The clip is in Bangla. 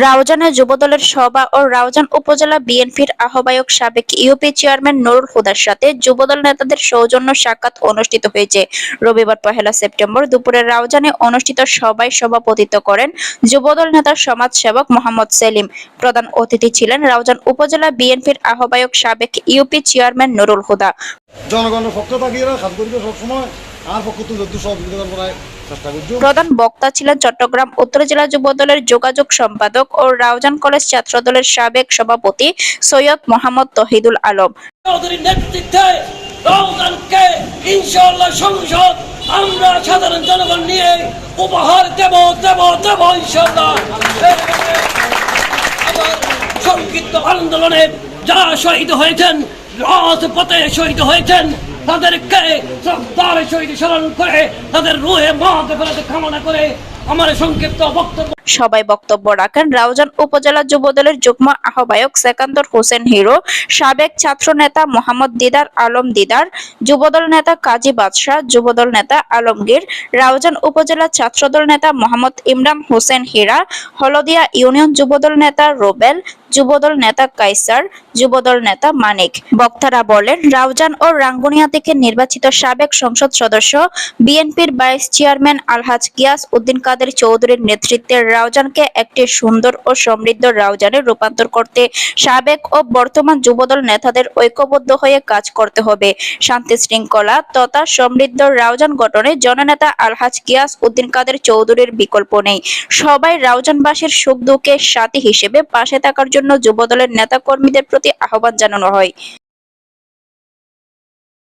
রাউজানে যুবদলের সভা ও রাউজান উপজেলা বিএনপির আহ্বায়ক সাবেক ইউপি চেয়ারম্যান নুরুল হুদার সাথে যুবদল নেতাদের সৌজন্য সাক্ষাৎ অনুষ্ঠিত হয়েছে। রবিবার পহেলা সেপ্টেম্বর দুপুরে রাউজানে অনুষ্ঠিত সভায় সভাপতিত্ব করেন যুবদল নেতা সমাজ সেবক মোহাম্মদ সেলিম। প্রধান অতিথি ছিলেন রাউজান উপজেলা বিএনপির আহ্বায়ক সাবেক ইউপি চেয়ারম্যান নুরুল হুদা। জনগণের পক্ষ থাকিয়ে সবসময় প্রধান বক্তা ছিলেন চট্টগ্রাম উত্তর জেলা যুবদলের যোগাযোগ সম্পাদক ও রাউজান কলেজ ছাত্রদলের সাবেক সভাপতি সৈয়দ মোহাম্মদ তহিদুল আলম। নেতৃত্বে রমজানকে ইনশাআল্লাহ সংসদ আমরা সাধারণ জনগণ নিয়ে উপহার দেব দেব দেব ইনশাআল্লাহ। সংক্ষিপ্ত আন্দোলনে যারা শহীদ হয়েছেন রাজপথে শহীদ হয়েছেন তাদেরকে শ্রদ্ধার শহীদ স্মরণ করে তাদের রুহে মা ফেরাতে কামনা করে আমার সংক্ষিপ্ত বক্তব্য সবাই বক্তব্য রাখেন। রাউজান উপজেলা যুবদলের যুগ্ম আহ্বায়ক সেকান্দর হোসেন হিরো, সাবেক ছাত্র নেতা মোহাম্মদ দিদার আলম দিদার যুবদল নেতা কাজী বাদশাহ যুবদল নেতা আলমগীর, রাউজান উপজেলা ছাত্রদল নেতা মোহাম্মদ ইমরান হোসেন হীরা, হলদিয়া ইউনিয়ন যুবদল নেতা রোবেল যুবদল নেতা কাইসার যুবদল নেতা মানিক। বক্তারা বলেন, রাউজান ও রাঙ্গুনিয়া থেকে নির্বাচিত সাবেক সংসদ সদস্য, বিএনপির ভাইস চেয়ারম্যান আলহাজ গিয়াস উদ্দিন কাদের চৌধুরীর নেতৃত্বে রাউজানকে একটি সুন্দর ও সমৃদ্ধ রাউজানে রূপান্তর করতে সাবেক ও বর্তমান যুবদল নেতাদের ঐক্যবদ্ধ হয়ে কাজ করতে হবে। শান্তি শৃঙ্খলা তথা সমৃদ্ধ রাউজান গঠনে জননেতা আলহাজ গিয়াস উদ্দিন কাদের চৌধুরীর বিকল্প নেই। সবাই রাউজানবাসীর সুখ দুঃখের সাথী হিসেবে পাশে থাকার জন্য যুবদলের নেতা কর্মীদের প্রতি আহ্বান জানানো হয়।